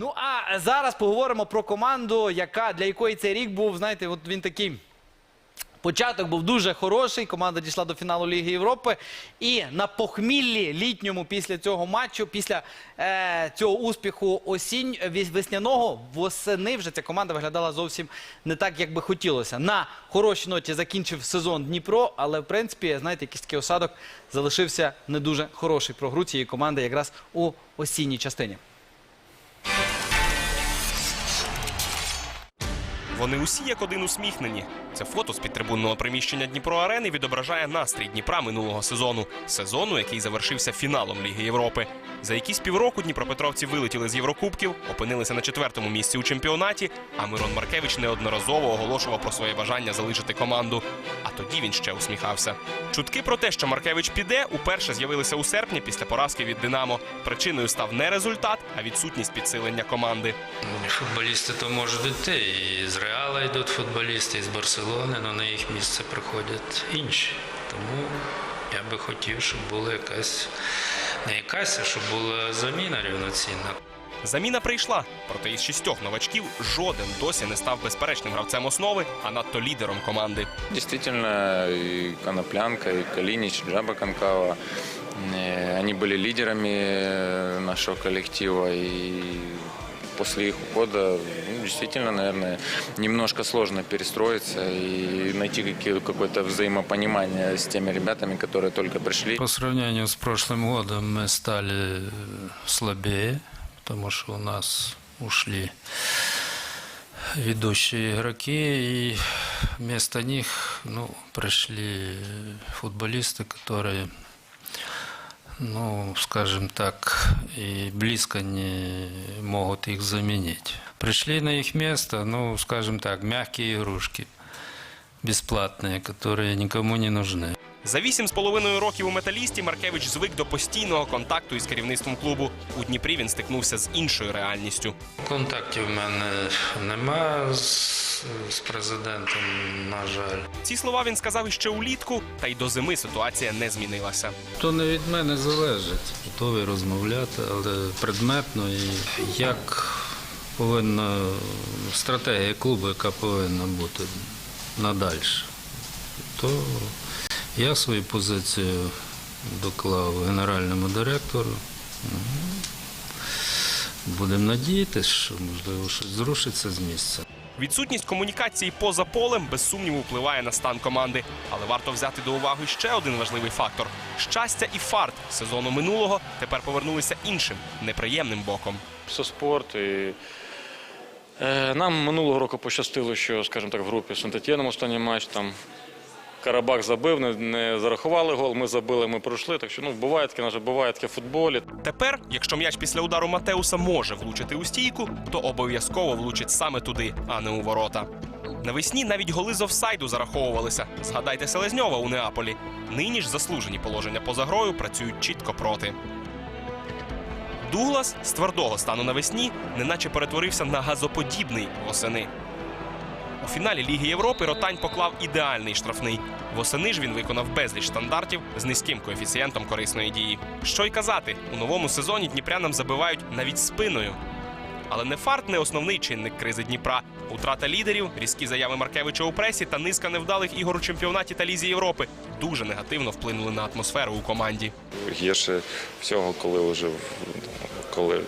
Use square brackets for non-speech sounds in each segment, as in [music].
Ну а зараз поговоримо про команду, яка для якої цей рік був, знаєте, от він такий. Початок був дуже хороший. Команда дійшла до фіналу Ліги Європи. І на похміллі літньому після цього матчу, після е, цього успіху осінь весняного восени вже ця команда виглядала зовсім не так, як би хотілося. На хорошій ноті закінчив сезон Дніпро, але в принципі, знаєте, якийсь такий осадок залишився не дуже хороший про гру цієї команди якраз у осінній частині. Вони усі як один усміхнені. Це фото з підтрибунного приміщення Дніпро Арени відображає настрій Дніпра минулого сезону, сезону, який завершився фіналом Ліги Європи. За якісь півроку дніпропетровці вилетіли з Єврокубків, опинилися на четвертому місці у чемпіонаті. А Мирон Маркевич неодноразово оголошував про своє бажання залишити команду. А тоді він ще усміхався. Чутки про те, що Маркевич піде, уперше з'явилися у серпні після поразки від Динамо. Причиною став не результат, а відсутність підсилення команди. Ну, Футболісти то можуть йти. І з Реала йдуть футболісти, і з Барселони, але на їх місце приходять інші. Тому я би хотів, щоб була якась, не якась, а щоб була заміна рівноцінна. Заміна прийшла, проте із шістьох новачків жоден досі не став безперечним гравцем основи, а надто лідером команди. Действительно, и Коноплянка, и Калинич, и Джаба Конкава, э, они были лидерами э, нашего коллектива. И после их ухода, ну, действительно, наверное, немножко сложно перестроиться и найти какое-то взаимопонимание с теми ребятами, которые только пришли. По сравнению с прошлым годом мы стали э, слабее, потому что у нас ушли ведущие игроки, и вместо них ну, пришли футболисты, которые, ну, скажем так, и близко не могут их заменить. Пришли на их место, ну, скажем так, мягкие игрушки, бесплатные, которые никому не нужны. За вісім з половиною років у металісті Маркевич звик до постійного контакту із керівництвом клубу. У Дніпрі він стикнувся з іншою реальністю. Контактів в мене нема з, з президентом, на жаль. Ці слова він сказав іще улітку, та й до зими ситуація не змінилася. То не від мене залежить. Готовий розмовляти, але предметно і як повинна стратегія клубу, яка повинна бути надальше. То я свою позицію доклав генеральному директору. Будемо надіятися, що можливо щось зрушиться з місця. Відсутність комунікації поза полем без сумніву впливає на стан команди. Але варто взяти до уваги ще один важливий фактор: щастя і фарт сезону минулого тепер повернулися іншим неприємним боком. Це спорт. І, е, нам минулого року пощастило, що, скажімо так, в групі з Сантетєном останній матч там Карабах забив, не, не зарахували гол, ми забили, ми пройшли. Так що ну, буває таке, на жаль, буває таке в футболі. Тепер, якщо м'яч після удару Матеуса може влучити у стійку, то обов'язково влучить саме туди, а не у ворота. Навесні навіть голи з офсайду зараховувалися. Згадайте Селезньова у Неаполі. Нині ж заслужені положення поза грою працюють чітко проти. Дуглас з твердого стану навесні неначе перетворився на газоподібний восени. У фіналі Ліги Європи Ротань поклав ідеальний штрафний. Восени ж він виконав безліч стандартів з низьким коефіцієнтом корисної дії. Що й казати, у новому сезоні дніпрянам забивають навіть спиною. Але не фарт не основний чинник кризи Дніпра. Утрата лідерів, різкі заяви Маркевича у пресі та низка невдалих ігор у чемпіонаті та лізі Європи дуже негативно вплинули на атмосферу у команді. Гірше всього, коли вже коли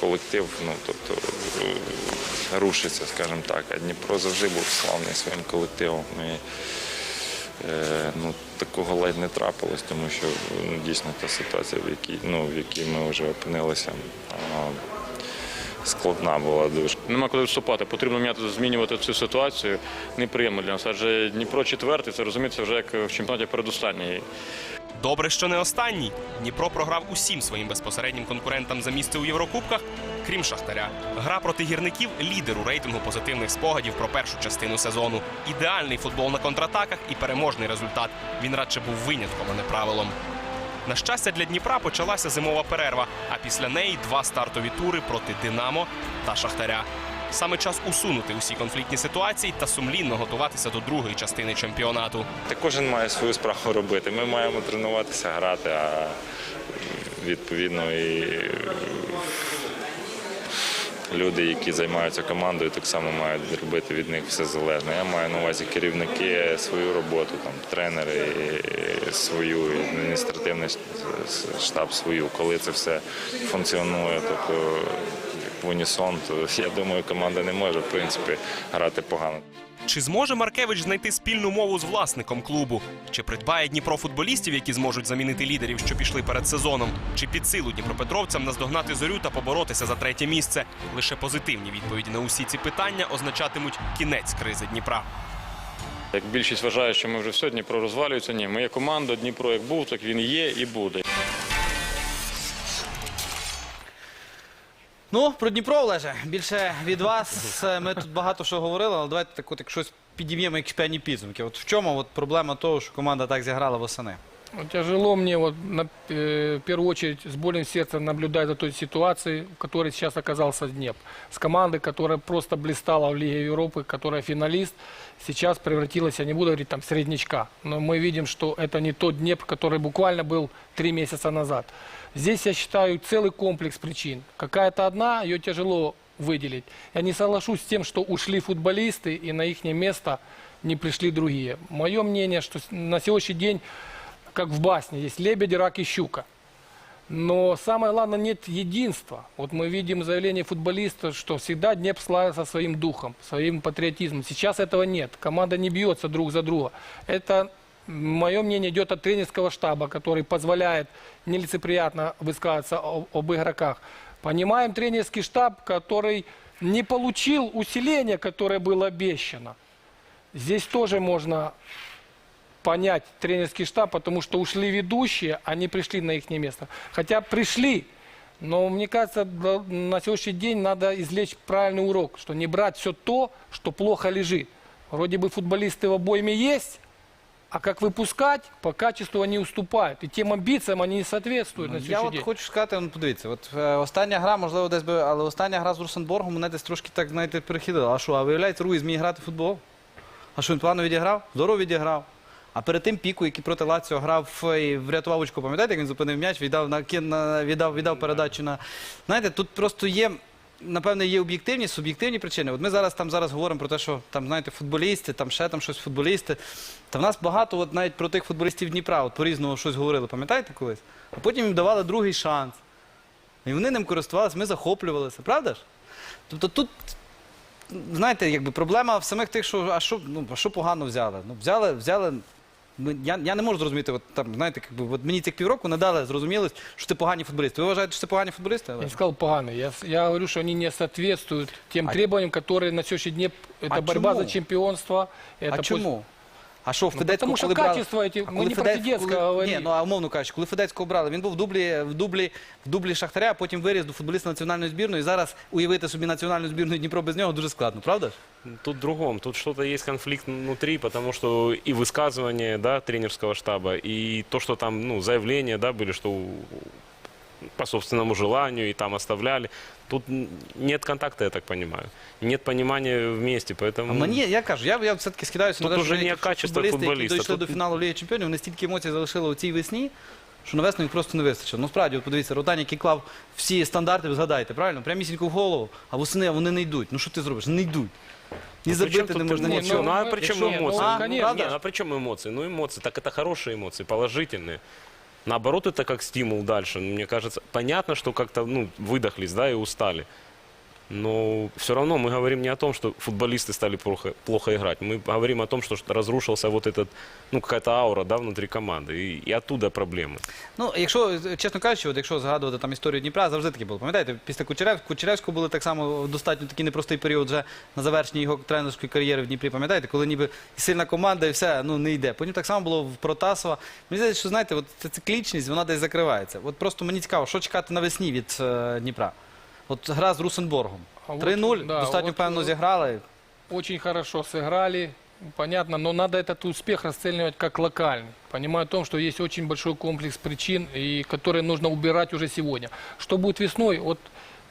колектив, ну тобто е, рушиться, скажімо так. А Дніпро завжди був славний своїм колективом. І, е, ну, такого ледь не трапилось, тому що ну, дійсно та ситуація, в якій, ну, в якій ми вже опинилися, складна була дуже. Нема коли відступати. Потрібно міняти, змінювати цю ситуацію. Неприємно для нас. Адже Дніпро четвертий, це розуміється вже як в чемпіонаті передостанній. Добре, що не останній. Дніпро програв усім своїм безпосереднім конкурентам за місце у Єврокубках, крім Шахтаря. Гра проти гірників лідер у рейтингу позитивних спогадів про першу частину сезону. Ідеальний футбол на контратаках і переможний результат. Він радше був винятком, а не правилом. На щастя, для Дніпра почалася зимова перерва, а після неї два стартові тури проти Динамо та Шахтаря. Саме час усунути усі конфліктні ситуації та сумлінно готуватися до другої частини чемпіонату. Та кожен має свою справу робити. Ми маємо тренуватися, грати, а відповідно і люди, які займаються командою, так само мають робити від них все залежне. Я маю на увазі керівники свою роботу, там тренери свою, адміністративний штаб свою. Коли це все функціонує, тобто в унісон, то я думаю, команда не може в принципі грати погано. Чи зможе Маркевич знайти спільну мову з власником клубу? Чи придбає Дніпро футболістів, які зможуть замінити лідерів, що пішли перед сезоном? Чи під силу дніпропетровцям наздогнати зорю та поборотися за третє місце? Лише позитивні відповіді на усі ці питання означатимуть кінець кризи Дніпра. Як більшість вважає, що ми вже все, Дніпро розвалюється. Ні, ми є команда, Дніпро як був, так він є і буде. Ну, про Дніпро, Олеже, більше від вас. Е, Ми тут багато що говорили, але давайте так от як щось підіб'ємо як певні підсумки. От в чому от проблема того, що команда так зіграла восени? Ну, Тяжело мне вот на, э, в первую очередь с болью в сердце наблюдать за той ситуацией, в которой сейчас оказался Днеп. С командой, которая просто блистала в Лиге Европы, которая финалист, сейчас превратилась, я не буду говорить там среднячка, но мы видим, что это не тот Днеп, который буквально был три месяца назад. Здесь, я считаю, целый комплекс причин. Какая-то одна, ее тяжело выделить. Я не соглашусь с тем, что ушли футболисты и на их место не пришли другие. Мое мнение, что на сегодняшний день как в басне, есть лебедь, рак и щука. Но самое главное, нет единства. Вот мы видим заявление футболиста, что всегда Днепр славился своим духом, своим патриотизмом. Сейчас этого нет. Команда не бьется друг за друга. Это, мое мнение, идет от тренерского штаба, который позволяет нелицеприятно высказываться о- об игроках. Понимаем тренерский штаб, который не получил усиления, которое было обещано. Здесь тоже можно понять тренерский штаб, потому что ушли ведущие, они пришли на их место. Хотя пришли, но мне кажется, на сегодняшний день надо извлечь правильный урок, что не брать все то, что плохо лежит. Вроде бы футболисты в обойме есть, а как выпускать, по качеству они уступают. И тем амбициям они не соответствуют на Я сегодняшний от день. хочу сказати, ну подивіться, от е, остання гра, можливо, десь би, але остання гра з Русенборгом мене десь трошки так, знаєте, перехилила. А що, а виявляється, Руїз вміє грати в футбол? А що він погано відіграв? Здорово відіграв. А перед тим піку, який проти Лаціо грав е, і врятував очко, пам'ятаєте, як він зупинив м'яч, віддав на кін- на віддав, віддав передачу на. Знаєте, тут просто є. Напевне, є об'єктивні, суб'єктивні причини. От ми зараз там зараз говоримо про те, що там, знаєте, футболісти, там ще там щось футболісти. Та в нас багато, от навіть про тих футболістів Дніпра, от по-різному щось говорили, пам'ятаєте колись? А потім їм давали другий шанс. І вони ним користувалися, ми захоплювалися, правда ж? Тобто тут, знаєте, якби проблема в самих тих, що а що, ну, а що погано взяли? Ну, взяли, взяли Ну, я, я не можу зрозуміти, от там, знаєте, якби, от мені цих півроку не дали зрозумілость, що це погані футболісти. Ви вважаєте, що це погані футболісти? Я не сказал поганые. Я, с- я говорю, что они не соответствуют тем А- требованиям, которые на сегодняшний день это А борьба чему? за чемпионство. Это а пусть- чому? А що в Ну, Федецького, потому что коли брали... качество эти, А мы коли не про Федець- Федецкого коли- говорим. Ні, ну а умовно кажучи, коли Федецького брали, він був в дублі, в дублі, в дублі Шахтаря, а потім виріс до футболіста національної збірної. І зараз уявити собі національну збірну Дніпро без нього дуже складно, правда ж? Тут в другом. Тут что-то есть конфликт внутри, потому что и высказывания да, тренерского штаба, и то, что там ну, заявления да, были, что у- по собственному желанию и там оставляли. Тут н- нет контакта, я так понимаю. Нет понимания вместе, поэтому... А мені, я кажу, я, я все-таки скидаюся Тут на те, уже що не які качество футболісти, які футболіста, дійшли тут- до фіналу Ліги Чемпіонів, вони стільки емоцій залишили у цій весні, що на весну їх просто не вистачило. Ну справді, от подивіться, Ротань, який клав всі стандарти, ви згадайте, правильно? Прямісінько в голову, а восени вони не йдуть. Ну що ти зробиш? Не йдуть. Ні Ну, при чем забити тут не можна эмоции? нічого. Ну, а Ну, при чем что, ну, эмоции? А, конечно. Не, а при чем эмоции? Ну, эмоции, так это хорошие эмоции, положительные. Наоборот, это как стимул дальше. Мне кажется, понятно, что как-то ну, выдохлись, да, и устали. Но все равно мы говорим не о том, что футболисты стали плохо, плохо играть. Мы говорим о том, что разрушился вот этот, ну, какая-то аура, да, внутри команды. И, и оттуда проблемы. Ну, якщо, чесно кажучи, от якщо згадувати там історію Дніпра, завжди таке було. Пам'ятаєте, після Кучерев... Кучеревського були так само достатньо такий непростий період вже на завершенні його тренерської кар'єри в Дніпрі. Пам'ятаєте, коли ніби і сильна команда і все ну, не йде. Потім так само було в Протасова. Мені здається, що знаєте, от ця циклічність, вона десь закривається. От просто мені цікаво, що чекати навесні від е, Дніпра. От гра з Русенборгом. А от, 3-0, да, достатньо от, впевнено е, зіграли. Очень хорошо сыграли, понятно, но надо этот успех расценивать как локальный. Понимая о том, что есть очень большой комплекс причин, и которые нужно убирать уже сегодня. Что будет весной? Вот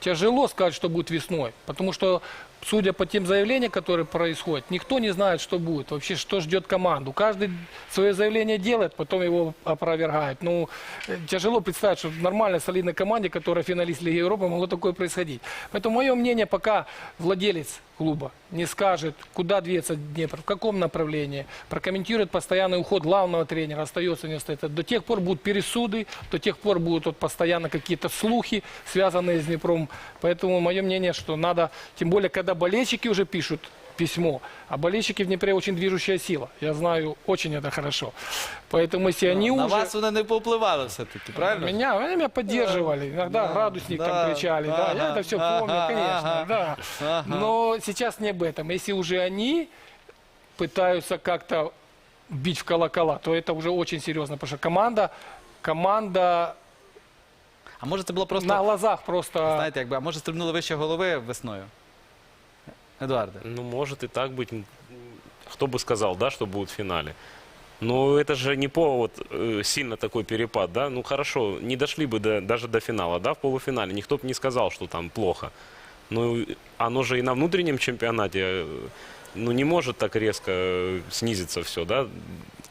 тяжело сказать, что будет весной, потому что судя по тем заявлениям, которые происходят, никто не знает, что будет, вообще, что ждет команду. Каждый свое заявление делает, потом его опровергает. Ну, тяжело представить, что в нормальной, солидной команде, которая финалист Лиги Европы, могло такое происходить. Поэтому мое мнение, пока владелец клуба не скажет, куда двигаться Днепр, в каком направлении, прокомментирует постоянный уход главного тренера, остается, не остается. До тех пор будут пересуды, до тех пор будут вот постоянно какие-то слухи, связанные с Днепром. Поэтому мое мнение, что надо, тем более, когда болельщики уже пишут письмо, а болельщики в Днепре очень движущая сила. Я знаю очень это хорошо. Поэтому если они На уже... вас вони не повпливали все-таки, правильно? Меня, они меня поддерживали. Иногда градусник да, там кричали. Да, я ага, это все ага, помню, конечно. ага, да. ага. Но сейчас не об этом. Если уже они пытаются как-то бить в колокола, то это уже очень серьезно. Потому что команда, команда А може це було просто, на глазах просто... знаєте, якби, а може стрибнули вище голови весною? Едуарде. Ну, может и так быть. М, Кто бы сказал, да, что будет в финале. Но это же не повод э, сильно такой перепад, да? Ну хорошо, не дошли бы до, даже до финала, да, в полуфинале. Никто бы не сказал, что там плохо. Ну, и оно же и на внутреннем чемпионате, э, ну, не может так резко э, снизиться все, да?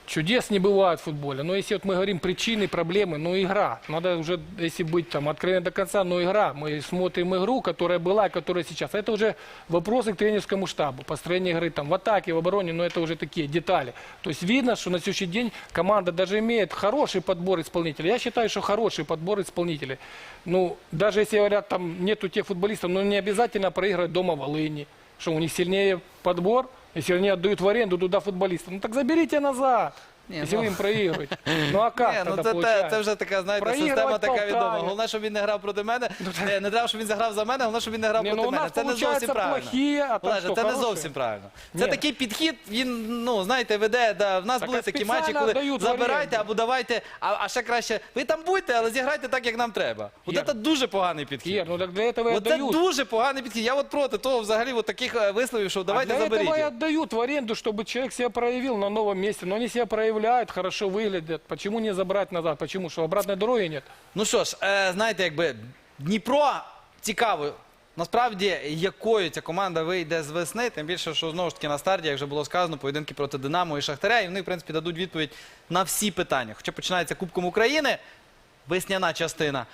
Чудес не бывает в футболе. Но если вот мы говорим причины, проблемы, ну игра. Надо уже, если быть там откровенно до конца, но игра. Мы смотрим игру, которая была, и которая сейчас. А Это уже вопросы к тренерскому штабу. Построение игры там в атаке, в обороне, но это уже такие детали. То есть видно, что на следующий день команда даже имеет хороший подбор исполнителей. Я считаю, что хороший подбор исполнителей. Ну, даже если говорят, там нету тех футболистов, но не обязательно проигрывать дома в Волыни. Что у них сильнее подбор, если они отдают в аренду туда футболистов. Ну так заберите назад. Не, Если ну- вы им [laughs] проигрываете. Ну а как Ні, ну тогда це, те, получается? це вже така, знаєте, Проігрувати система така Полтаві. відома. Головне, щоб він не грав проти мене. Не, не треба, щоб він заграв за мене, головне, щоб він не грав Ні, проти ну, у мене. нас Це не зовсім получаються правильно. плохі, а там Олеже, що, це не хороші? зовсім правильно. Це Ні. такий підхід, він, ну, знаєте, веде, да, в нас Так, були а такі матчі, спеціально коли дають в забирайте оренду. або давайте, а, а ще краще, ви там будьте, але зіграйте так, як нам треба. От Ір. це дуже поганий підхід. Ир, ну так для этого и От це отдают. дуже поганий підхід. Я от проти того взагалі от таких е, висловів, що давайте а для заберіть. этого и їх. отдают в аренду, чтобы человек себя проявил на новом месте. Но они себя проявляют, хорошо выглядят. Почему не забрать назад? Почему? Что обратной дороги нет? Ну що ж, е, знаєте, якби Дніпро цікаво. Насправді, якою ця команда вийде з весни, тим більше, що знову ж таки на старті, як вже було сказано, поєдинки проти Динамо і Шахтаря, і вони, в принципі, дадуть відповідь на всі питання. Хоча починається Кубком України, весняна частина.